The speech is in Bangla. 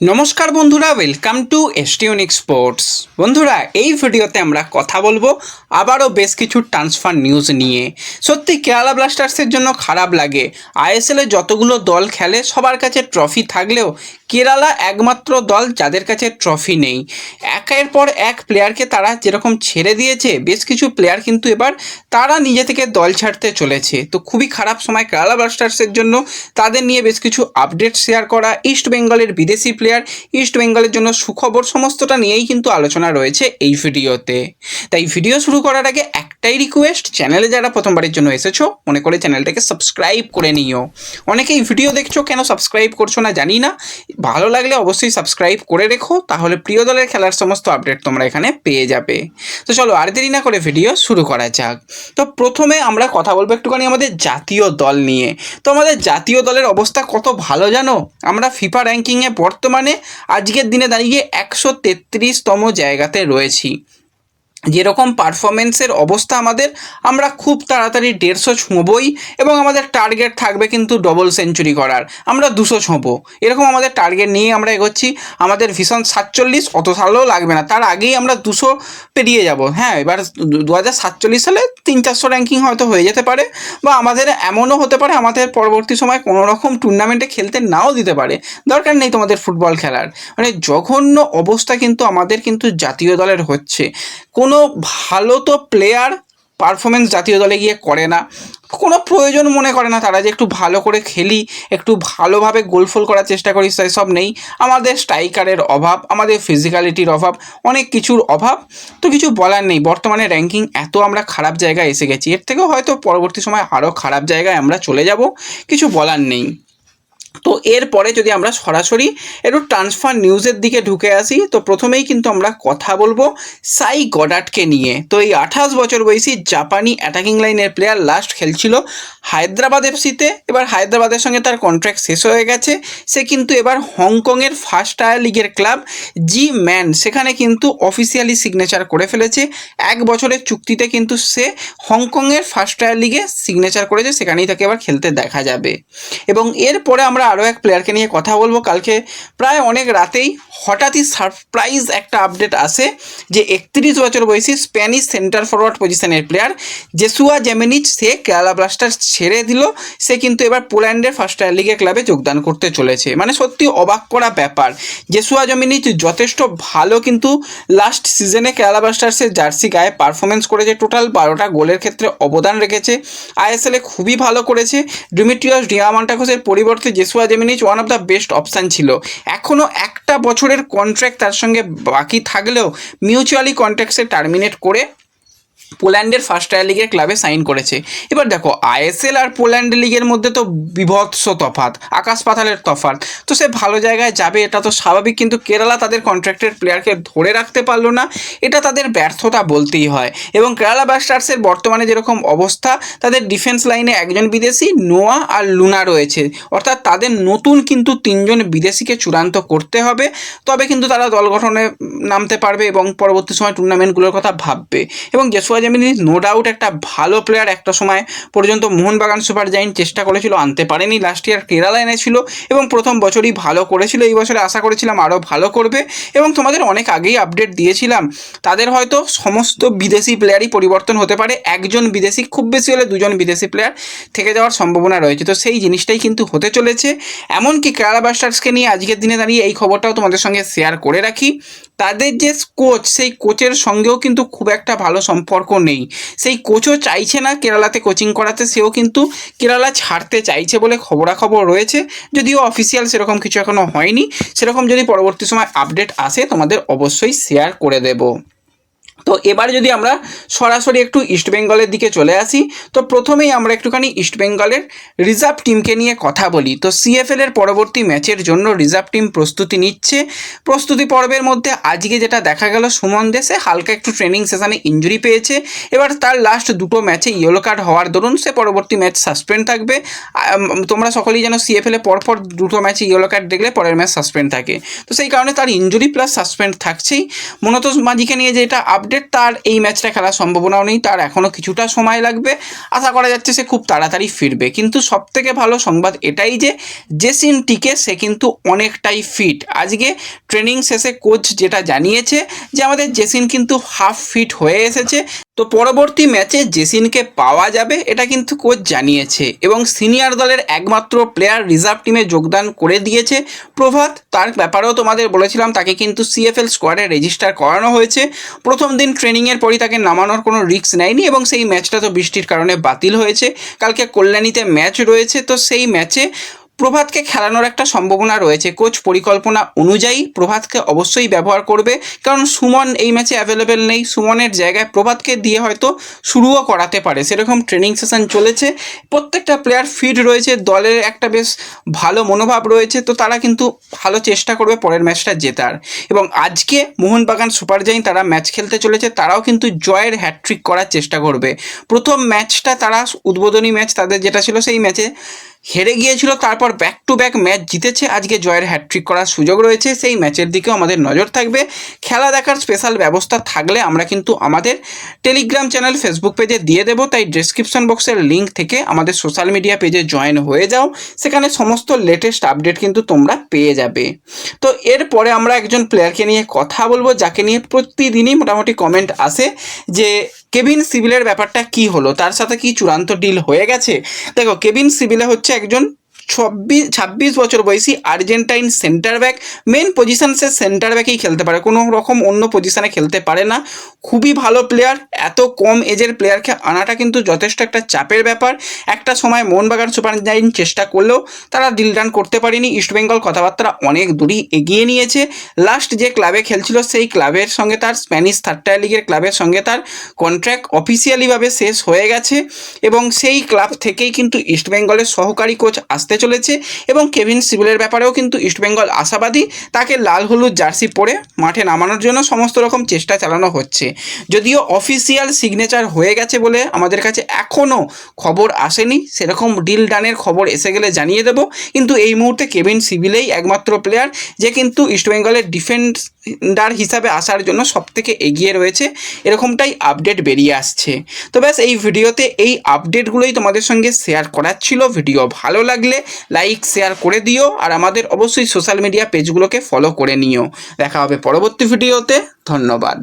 নমস্কার বন্ধুরা ওয়েলকাম টু এসটিউনিক স্পোর্টস বন্ধুরা, এই ভিডিওতে আমরা কথা বলব আবারও বেশ কিছু ট্রান্সফার নিউজ নিয়ে। সত্যি কেরালা ব্লাস্টার্সের জন্য খারাপ লাগে। আইএসএলে যতগুলো দল খেলে, সবার কাছে ট্রফি থাকলেও কেরালা একমাত্র দল যাদের কাছে ট্রফি নেই। একের পর এক প্লেয়ারকে তারা যেরকম ছেড়ে দিয়েছে, বেশ কিছু প্লেয়ার কিন্তু এবার তারা নিজে থেকে দল ছাড়তে চলেছে। তো খুবই খারাপ সময় কেরালা ব্লাস্টার্সের জন্য। তাদের নিয়ে বেশ কিছু আপডেট শেয়ার করা ইস্ট বেঙ্গলের বিদেশি প্লেয়ার ইস্ট বেঙ্গলের জন্য সুখবর সমস্তটা নিয়েই কিন্তু আলোচনা রয়েছে এই ভিডিওতে। তাই ভিডিও শুরু করার আগে একটাই রিকোয়েস্ট চ্যানেলে যারা প্রথমবারের জন্য এসেছ, মনে করে চ্যানেলটাকে সাবস্ক্রাইব করে নিও। অনেকেই ভিডিও দেখছ, কেন সাবস্ক্রাইব করছ না জানি না। ভালো লাগলে অবশ্যই সাবস্ক্রাইব করে রেখো, তাহলে প্রিয় দলের খেলার সমস্ত আপডেট তোমরা এখানে পেয়ে যাবে। তো চলো, আর দেরি না করে ভিডিও শুরু করা যাক। তো প্রথমে আমরা কথা বলব একটুখানি আমাদের জাতীয় দল নিয়ে। তো আমাদের জাতীয় দলের অবস্থা কত ভালো জানো? আমরা ফিফা র্যাঙ্কিংয়ে বর্তমানে আজকের দিনে দাঁড়িয়ে একশো তেত্রিশতম জায়গাতে রয়েছি। যেরকম পারফরমেন্সের অবস্থা আমাদের, আমরা খুব তাড়াতাড়ি দেড়শো ছোঁবই এবং আমাদের টার্গেট থাকবে কিন্তু ডবল সেঞ্চুরি করার। আমরা দুশো ছোঁবো। এরকম আমাদের টার্গেট নিয়ে আমরা এগোচ্ছি। আমাদের ভীষণ সাতচল্লিশ, অত সালেও লাগবে না। তার আগেই আমরা দুশো পেরিয়ে যাব। হ্যাঁ এবার দু হাজার সাতচল্লিশ সালে তিন চারশো র্যাঙ্কিং হয়তো হয়ে যেতে পারে বা আমাদের এমনও হতে পারে, আমাদের পরবর্তী সময় কোনো রকম টুর্নামেন্টে খেলতে নাও দিতে পারে। দরকার নেই তোমাদের ফুটবল খেলার। মানে জঘন্য অবস্থা কিন্তু আমাদের কিন্তু জাতীয় দলের হচ্ছে। কোনো ভালো তো প্লেয়ার পারফরমেন্স জাতীয় দলে গিয়ে করে না। কোনো প্রয়োজন মনে করে না তারা যে একটু ভালো করে খেলি, একটু ভালোভাবে গোলফোল করার চেষ্টা করি সেসব নেই। আমাদের স্ট্রাইকারের অভাব, আমাদের ফিজিক্যালিটির অভাব, অনেক কিছুর অভাব। তো কিছু বলার নেই। বর্তমানে র্যাঙ্কিং এত আমরা খারাপ জায়গায় এসে গেছি। এর থেকেও হয়তো পরবর্তী সময় আরও খারাপ জায়গায় আমরা চলে যাব। কিছু বলার নেই। তো এরপরে যদি আমরা সরাসরি একটু ট্রান্সফার নিউজের দিকে ঢুকে আসি, তো প্রথমেই কিন্তু আমরা কথা বলব সাই গডাটকে নিয়ে। তো এই আঠাশ বছর বয়সী জাপানি অ্যাটাকিং লাইনের প্লেয়ার লাস্ট খেলছিল হায়দ্রাবাদ এফসিতে। এবার হায়দ্রাবাদের সঙ্গে তার কন্ট্রাক্ট শেষ হয়ে গেছে। সে কিন্তু এবার হংকংয়ের ফার্স্ট টায়ার লিগের ক্লাব জি ম্যান সেখানে কিন্তু অফিসিয়ালি সিগনেচার করে ফেলেছে। এক বছরের চুক্তিতে কিন্তু সে হংকংয়ের ফার্স্ট টায়ার লিগে সিগনেচার করেছে। সেখানেই তাকে এবার খেলতে দেখা যাবে। এবং এরপরে আমরা আরও এক প্লেয়ারকে নিয়ে কথা বলব। কালকে প্রায় অনেক রাতেই হঠাৎই সারপ্রাইজ একটা আপডেট আসে যে একত্রিশ বছর বয়সী স্প্যানিশ সেন্টার ফরওয়ার্ড পজিশনের প্লেয়ার জেসুয়া জেমিনিচ সে কেরালা ব্লাস্টার ছেড়ে দিল। সে কিন্তু এবার পোল্যান্ডের ফার্স্ট টায়ার লিগে ক্লাবে যোগদান করতে চলেছে। মানে সত্যি অবাক করা ব্যাপার। জেসুয়া জমিনিচ যথেষ্ট ভালো কিন্তু লাস্ট সিজনে কেরালা ব্লাস্টার্সের জার্সি গায়ে পারফরমেন্স করেছে। টোটাল বারোটা গোলের ক্ষেত্রে অবদান রেখেছে। আইএসএলে খুবই ভালো করেছে। ডিমিট্রিয়াস ডিয়ামান্টাকোসের পরিবর্তে Jesus Jimenez one of the best option ছিল। এখনও একটা বছরের কন্ট্র্যাক্ট তার সঙ্গে বাকি থাকলেও মিউচুয়ালি কন্ট্র্যাক্টসে টার্মিনেট করে পোল্যান্ডের ফার্স্ট টায়ার লিগের ক্লাবে সাইন করেছে। এবার দেখো আইএসএল আর পোল্যান্ড লিগের মধ্যে তো বিভৎস তফাত আকাশ পাতালের তফাত তো সে ভালো জায়গায় যাবে, এটা তো স্বাভাবিক, কিন্তু কেরালা তাদের কন্ট্রাক্টের প্লেয়ারকে ধরে রাখতে পারল না, এটা তাদের ব্যর্থতা বলতেই হয়। এবং কেরালা ব্লাস্টার্সের বর্তমানে যেরকম অবস্থা, তাদের ডিফেন্স লাইনে একজন বিদেশি, নোয়া আর লুনা রয়েছে। অর্থাৎ তাদের নতুন কিন্তু তিনজন বিদেশিকে চূড়ান্ত করতে হবে, তবে কিন্তু তারা দল গঠনে নামতে পারবে এবং পরবর্তী সময় টুর্নামেন্টগুলোর কথা ভাববে। এবং জেসুয়া জেমিনি নো ডাউট একটা ভালো প্লেয়ার একটা সময় পর্যন্ত মোহনবাগান সুপার জাইন্ট চেষ্টা করেছিল, আনতে পারেনি। লাস্ট ইয়ার কেরালা এনেছিল এবং প্রথম বছরই ভালো করেছিল। এই বছরে আশা করেছিলাম আরও ভালো করবে এবং তোমাদের অনেক আগেই আপডেট দিয়েছিলাম। তাদের হয়তো সমস্ত বিদেশি প্লেয়ারই পরিবর্তন হতে পারে। একজন বিদেশি, খুব বেশি হলে দুজন বিদেশি প্লেয়ার থেকে যাওয়ার সম্ভাবনা রয়েছে। তো সেই জিনিসটাই কিন্তু হতে চলেছে। এমনকি কেরালা ব্লাস্টার্সকে নিয়ে আজকের দিনে দাঁড়িয়ে এই খবরটাও তোমাদের সঙ্গে শেয়ার করে রাখি। তাদের যে কোচ সেই কোচের সঙ্গেও কিন্তু খুব একটা ভালো সম্পর্ক নেই। সেই কোচও চাইছে না কেরালাতে কোচিং করাতে, সেও কিন্তু কেরালা ছাড়তে চাইছে বলে খবরাখবর রয়েছে। যদিও অফিসিয়াল সেরকম কিছু এখনও হয়নি, সেরকম যদি পরবর্তী সময় আপডেট আসে, তোমাদের অবশ্যই শেয়ার করে দেবো। তো এবার যদি আমরা সরাসরি একটু ইস্ট বেঙ্গলের দিকে চলে আসি, তো প্রথমেই আমরা একটুখানি ইস্ট বেঙ্গলের রিজার্ভ টিমকে নিয়ে কথা বলি। তো সিএফএল এর পরবর্তী ম্যাচের জন্য রিজার্ভ টিম প্রস্তুতি নিচ্ছে। প্রস্তুতি পর্বের মধ্যে আজকে যেটা দেখা গেল সুমন দেশে হালকা একটু ট্রেনিং সেশনে ইঞ্জুরি পেয়েছে। এবার তার লাস্ট দুটো ম্যাচে ইয়েলো কার্ড হওয়ার দরুন সে পরবর্তী ম্যাচ সাসপেন্ড থাকবে। তোমরা সকলেই যেন সিএফএল পরপর দুটো ম্যাচে ইয়েলো কার্ড দেখলে পরের ম্যাচ সাসপেন্ড থাকে। তো সেই কারণে তার ইঞ্জুরি প্লাস সাসপেন্ড থাকছেই। মূলত মাঝিকে নিয়ে যেটা আপডেট আপডেট তার এই ম্যাচটা খেলার সম্ভাবনাও নেই, তার এখনও কিছুটা সময় লাগবে। আশা করা যাচ্ছে সে খুব তাড়াতাড়ি ফিরবে। কিন্তু সবথেকে ভালো সংবাদ এটাই যে, জেসিন টিকে সে কিন্তু অনেকটাই ফিট আজকে ট্রেনিং শেষে কোচ যেটা জানিয়েছে যে, আমাদের জেসিন কিন্তু হাফ ফিট হয়ে এসেছে। তো পরবর্তী ম্যাচে জেসিনকে পাওয়া যাবে, এটা কিন্তু কোচ জানিয়েছে এবং সিনিয়র দলের একমাত্র প্লেয়ার রিজার্ভ টিমে যোগদান করে দিয়েছে। প্রভাত, তার ব্যাপারেও তোমাদের বলেছিলাম, তাকে কিন্তু সিএফএল স্কোয়াডে রেজিস্টার করানো হয়েছে। প্রথম দিন ট্রেনিংয়ের পরই তাকে নামানোর কোনো রিস্ক নেয়নি এবং সেই ম্যাচটা তো বৃষ্টির কারণে বাতিল হয়েছে। কালকে কল্যাণীতে ম্যাচ রয়েছে, তো সেই ম্যাচে প্রভাতকে খেলানোর একটা সম্ভাবনা রয়েছে। কোচ পরিকল্পনা অনুযায়ী প্রভাতকে অবশ্যই ব্যবহার করবে। কারণ সুমন এই ম্যাচে অ্যাভেলেবেল নেই। সুমনের জায়গায় প্রভাতকে দিয়ে হয়তো শুরুও করাতে পারে। সেরকম ট্রেনিং সেশন চলেছে। প্রত্যেকটা প্লেয়ার ফিট রয়েছে। দলের একটা বেশ ভালো মনোভাব রয়েছে। তো তারা কিন্তু ভালো চেষ্টা করবে পরের ম্যাচটা জেতার। এবং আজকে মোহনবাগান সুপার জাইন তারা ম্যাচ খেলতে চলেছে। তারাও কিন্তু জয়ের হ্যাট্রিক করার চেষ্টা করবে। প্রথম ম্যাচটা তারা উদ্বোধনী ম্যাচ তাদের যেটা ছিল সেই ম্যাচে হেরে গিয়েছিল, তারপর ব্যাক টু ব্যাক ম্যাচ জিতেছে। আজকে জয়ের হ্যাট্রিক করার সুযোগ রয়েছে। সেই ম্যাচের দিকেও আমাদের নজর থাকবে। খেলা দেখার স্পেশাল ব্যবস্থা থাকলে আমরা কিন্তু আমাদের টেলিগ্রাম চ্যানেল ফেসবুক পেজে দিয়ে দেবো। তাই ডিসক্রিপশন বক্সের লিঙ্ক থেকে আমাদের সোশ্যাল মিডিয়া পেজে জয়েন হয়ে যাও। সেখানে সমস্ত লেটেস্ট আপডেট কিন্তু তোমরা পেয়ে যাবে। তো এরপরে আমরা একজন প্লেয়ারকে নিয়ে কথা বলব, যাকে নিয়ে প্রতিদিনই মোটামুটি কমেন্ট আসে যে কেভিন সিভিলের ব্যাপারটা কি হলো? তার সাথে কি চূড়ান্ত ডিল হয়ে গেছে? দেখো, কেভিন সিভিলে হচ্ছে একজন চব্বিশ, ছাব্বিশ বছর বয়সী Argentine center back men position সে সেন্টার ব্যাকেই খেলতে পারে। কোনো রকম অন্য পজিশনে খেলতে পারে না। খুবই ভালো প্লেয়ার এত কম এজের প্লেয়ারকে আনাটা কিন্তু যথেষ্ট একটা চাপের ব্যাপার। একটা সময় মোহনবাগান সুপার জাইন চেষ্টা করলেও তারা ডিল রান করতে পারেনি। ইস্টবেঙ্গল কথাবার্তা অনেক দূরই এগিয়ে নিয়েছে। লাস্ট যে ক্লাবে খেলছিল সেই ক্লাবের সঙ্গে তার স্প্যানিশ থার্ড টায়ার লিগের ক্লাবের সঙ্গে তার কন্ট্রাক্ট অফিসিয়ালিভাবে শেষ হয়ে গেছে। এবং সেই ক্লাব থেকেই কিন্তু ইস্টবেঙ্গলের সহকারী কোচ আসতে চলেছে এবং কেভিন সিভিলের ব্যাপারেও কিন্তু ইস্টবেঙ্গল আশাবাদী। তাকে লাল হলুদ জার্সি পরে মাঠে নামানোর জন্য সমস্ত রকম চেষ্টা চালানো হচ্ছে। যদিও অফিসিয়াল সিগনেচার হয়ে গেছে বলে আমাদের কাছে এখনও খবর আসেনি। সেরকম ডিল ডানের খবর এসে গেলে জানিয়ে দেবো। কিন্তু এই মুহূর্তে কেভিন সিভিলেই একমাত্র প্লেয়ার যে কিন্তু ইস্টবেঙ্গলের ডিফেন্ডার হিসাবে আসার জন্য সব থেকে এগিয়ে রয়েছে। এরকমটাই আপডেট বেরিয়ে আসছে। তো ব্যাস, এই ভিডিওতে এই আপডেটগুলোই তোমাদের সঙ্গে শেয়ার করার ছিল। ভিডিও ভালো লাগলে লাইক শেয়ার করে দিও। আর আমাদের অবশ্যই সোশ্যাল মিডিয়া পেজগুলোকে ফলো করে নিও। দেখা হবে পরবর্তী ভিডিওতে। ধন্যবাদ।